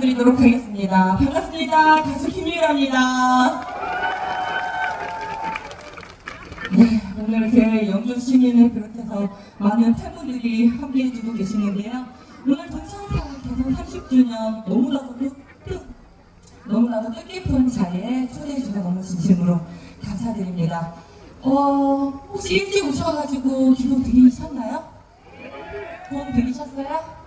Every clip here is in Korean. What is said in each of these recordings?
인사드리도록 하겠습니다. 반갑습니다. 가수 김유라입니다. 네, 오늘 그 영주 시민을 비롯해서 많은 팬분들이 함께 해주고 계시는데요. 오늘 동창사 개선 30주년 너무나도 뜻, 너무나도 뜻깊은 자리에 초대해주셔서 너무 진심으로 감사드립니다. 어, 혹시 일찍 오셔가지고 기도 드리셨나요? 도움 드리셨어요?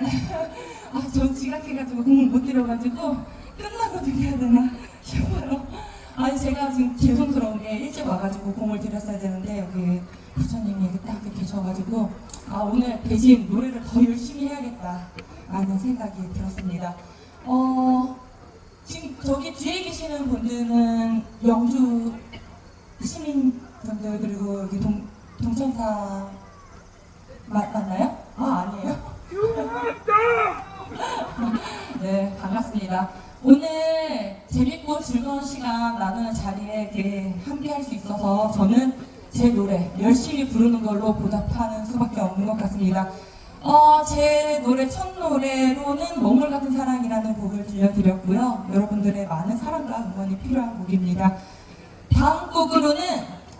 아, 전 지각해가지고 공을 못 드려가지고 끝나고 드려야 되나 싶어요. 아니, 제가 지금 죄송스러운 게 일찍 와가지고 공을 드렸어야 되는데, 여기 부처님이 여기 딱 이렇게 계셔가지고, 아, 오늘 대신 노래를 더 열심히 해야겠다. 라는 생각이 들었습니다. 어, 지금 저기 뒤에 계시는 분들은 영주 시민분들, 그리고 여기 동, 동천사 맞, 맞나요? 아, 아니에요? 네, 반갑습니다. 오늘 재밌고 즐거운 시간 나누는 자리에 이렇게 함께 할 수 있어서 저는 제 노래 열심히 부르는 걸로 보답하는 수밖에 없는 것 같습니다. 어, 제 노래 첫 노래로는 먹물 같은 사랑이라는 곡을 들려드렸고요. 여러분들의 많은 사랑과 응원이 필요한 곡입니다. 다음 곡으로는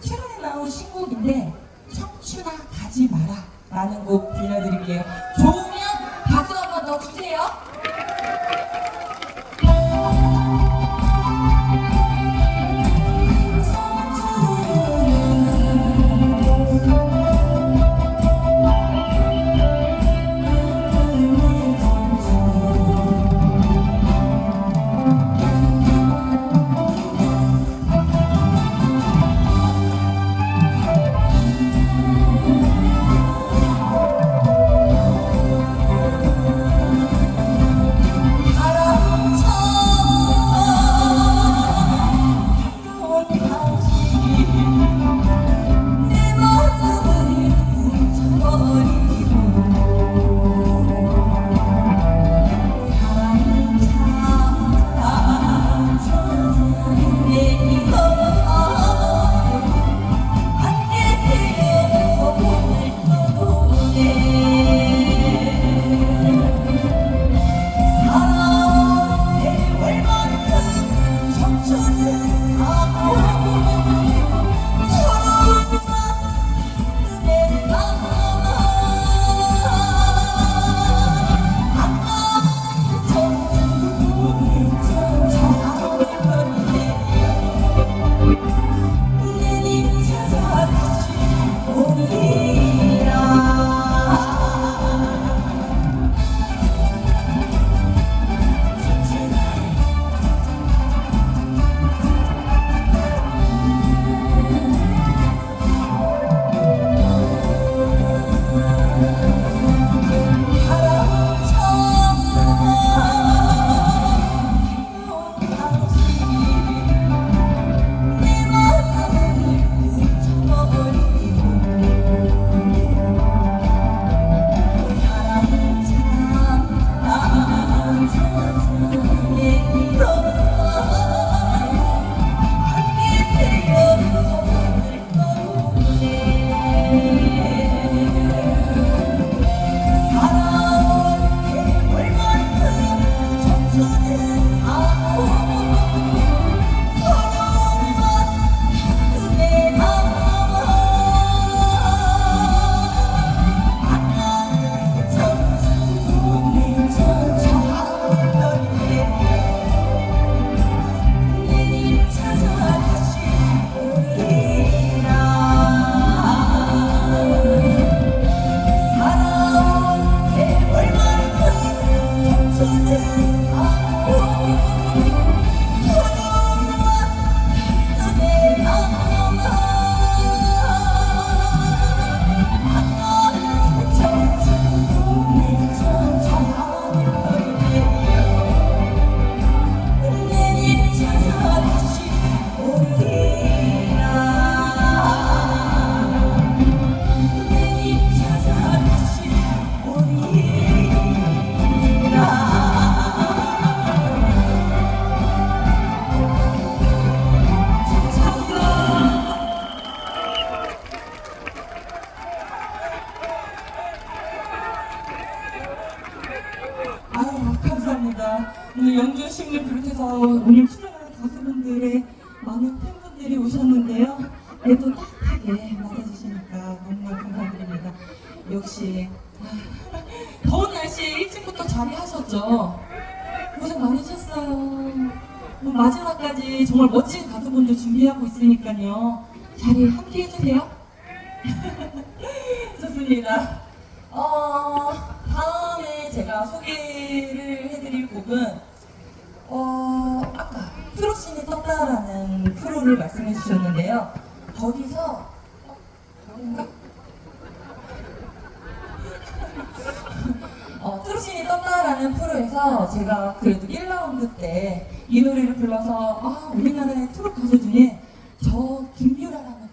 최근에 나온 신곡인데 청춘아 가지 마라 라는 곡 들려드릴게요. 좋으면 박수 한번더 주세요. 오늘 출연하는 가수분들의 많은 팬분들이 오셨는데요. 네, 또 따뜻하게 맞아주시니까 너무나 감사드립니다. 역시 아, 더운 날씨에 일찍부터 자리하셨죠? 고생 많으셨어요. 뭐 마지막까지 정말 멋진 가수분들 준비하고 있으니까요. 자리 함께 해주세요. 좋습니다. 어, 다음에 제가 소개를 해드릴 곡은, 어, 아까 프로씬이 떴다라는 프로를 말씀해 주셨는데요. 거기서, 어, 거긴가? 어, 트로신이 떴다라는 프로에서 제가 그래도 1라운드 때 이 노래를 불러서 아, 우리나라의 트롯 가수 중에 저 김유라라는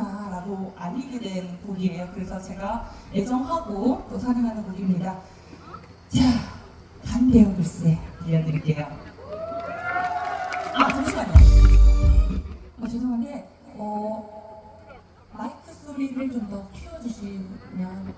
있구나라고 알리게 된 곡이에요. 그래서 제가 애정하고 또 사랑하는 곡입니다. 자, 반대어 글쎄 들려드릴게요. 아, 잠시만요. 어, 죄송한데, 어, 마이크 소리를 좀 더 키워주시면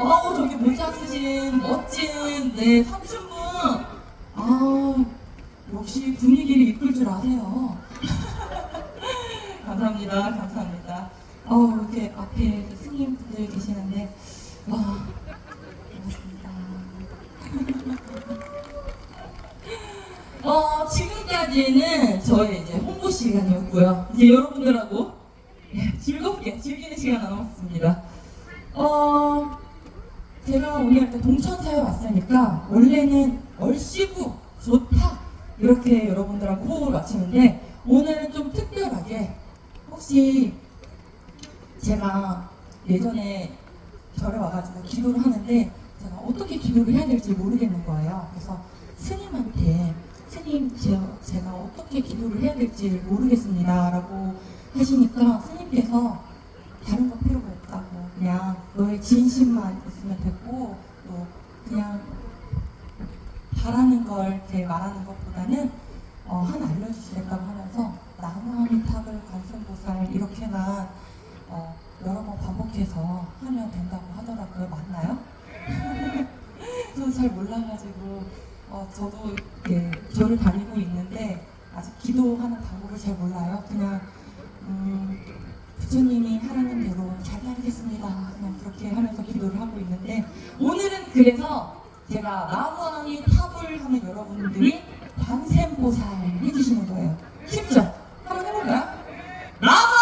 어우 저기 모자 쓰신 멋진 네 삼촌분. 아우 역시 분위기를 이끌 줄 아세요. 감사합니다 감사합니다. 어우 이렇게 앞에 이렇게 스님분들 계시는데 와 고맙습니다. 어 지금까지는 저희 이제 홍보 시간이었고요. 이제 여러분들하고 네, 즐겁게 즐기는 시간 나눴습니다. 어 제가 오늘 이렇게 동천사에 왔으니까 원래는 얼씨구 좋다 이렇게 여러분들하고 호흡을 맞추는데 오늘은 좀 특별하게 혹시 제가 예전에 절에 와가지고 기도를 하는데 제가 어떻게 기도를 해야 될지 모르겠는 거예요. 그래서 스님한테 스님 제- 제가 어떻게 기도를 해야 될지 모르겠습니다 라고 하시니까 스님께서 다른 거 필요가 없다고 그냥 너의 진심만 있으면 됐고 또 그냥 바라는 걸 이렇게 말하는 것보다는 어, 하나 알려주시겠다고 하면서 나무아미탑을 관세음보살 이렇게만 어, 여러 번 반복해서 하면 된다고 하더라고요. 맞나요? 저도 잘 몰라가지고 어, 저도 예, 절을 다니고 있는데 아직 기도하는 방법을 잘 몰라요. 그냥 음, 부처님이 하라는 대로 잘 따르겠습니다. 그냥 그렇게 하면서 기도를 하고 있는데 오늘은 그래서 제가 나무왕이 탑을 하는 여러분들이 관세음보살 해주시는 거예요. 쉽죠? 한번 해볼까요? 나무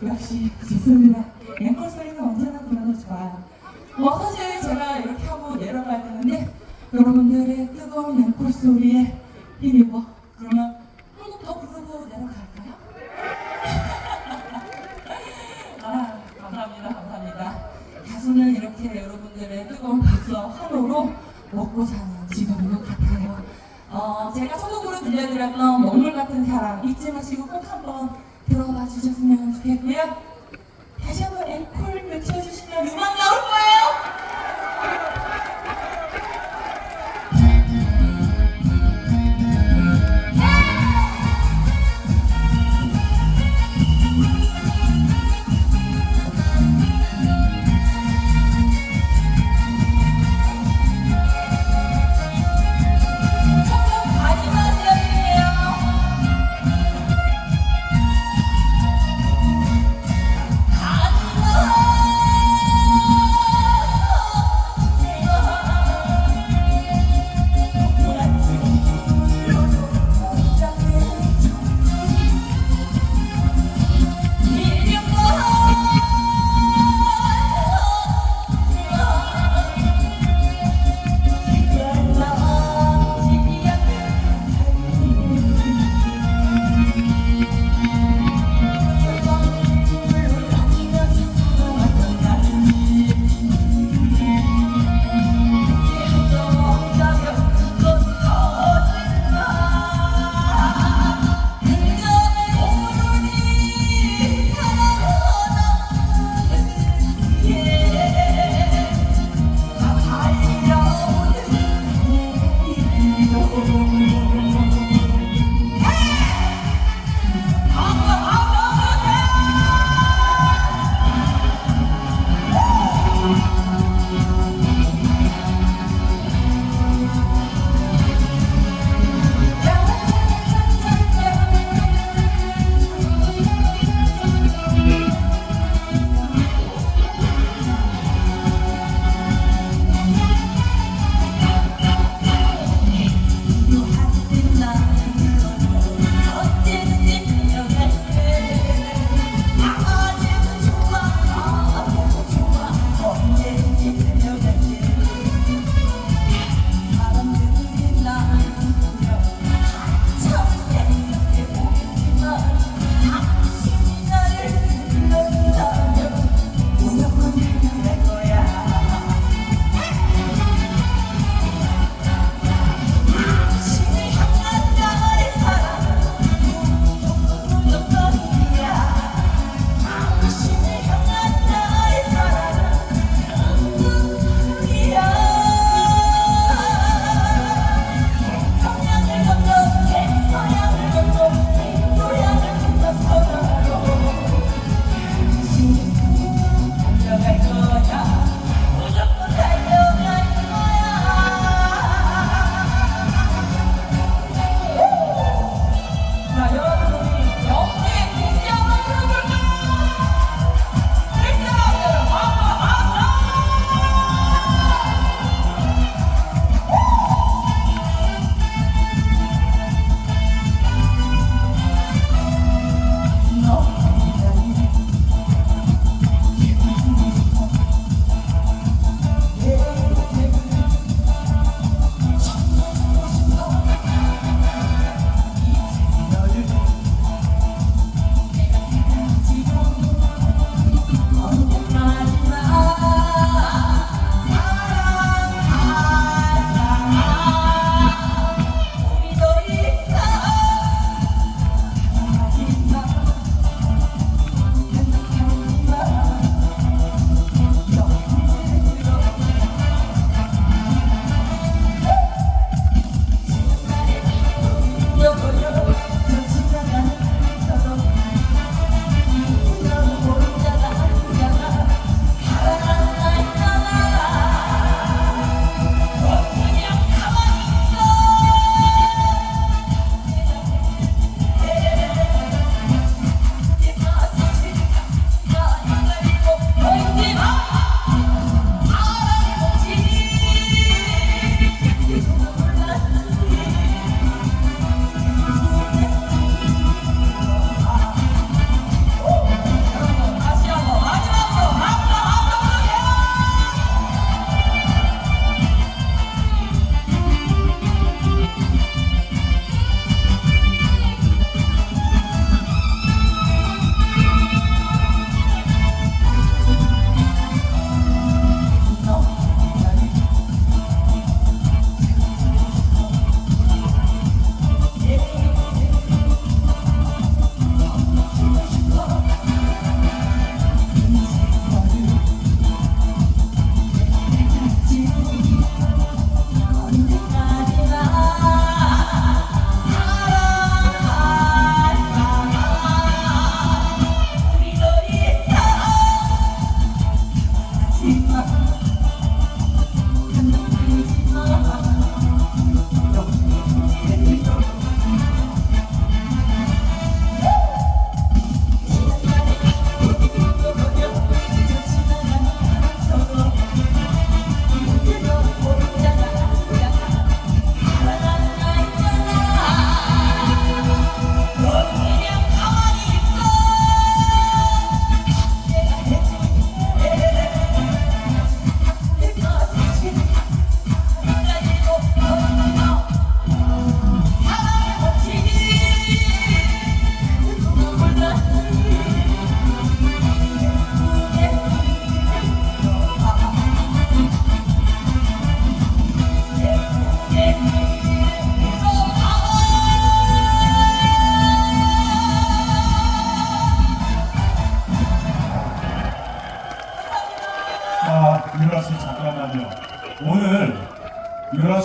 暮らし進んで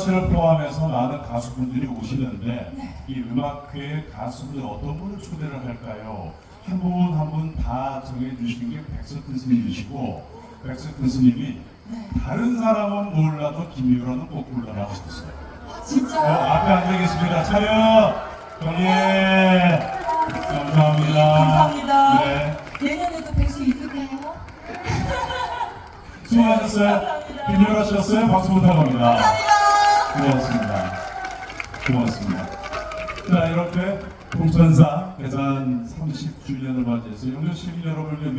씨를 포함해서 많은 가수분들이 오시는데 이 음악회의 가수분들 어떤 분을 초대를 할까요? 한 분 한 분 다 정해주신 게 백석근 스님이시고 백석근 스님이 다른 사람은 몰라도 김유라는 꼭 불러라 하셨어요. 어, 진짜 앞에 앉아 계십니다. 차렷! 경예! 감사합니다. 감사합니다. 네. 내년에도 뵐수 있을까요? 수고하셨어요. 김유라 씨였어요. 박수 부탁합니다. 감사합니다. 고맙습니다. 고맙습니다. 자, 이렇게 동천사 대산 30주년을 맞이해서 영주 시민 여러분을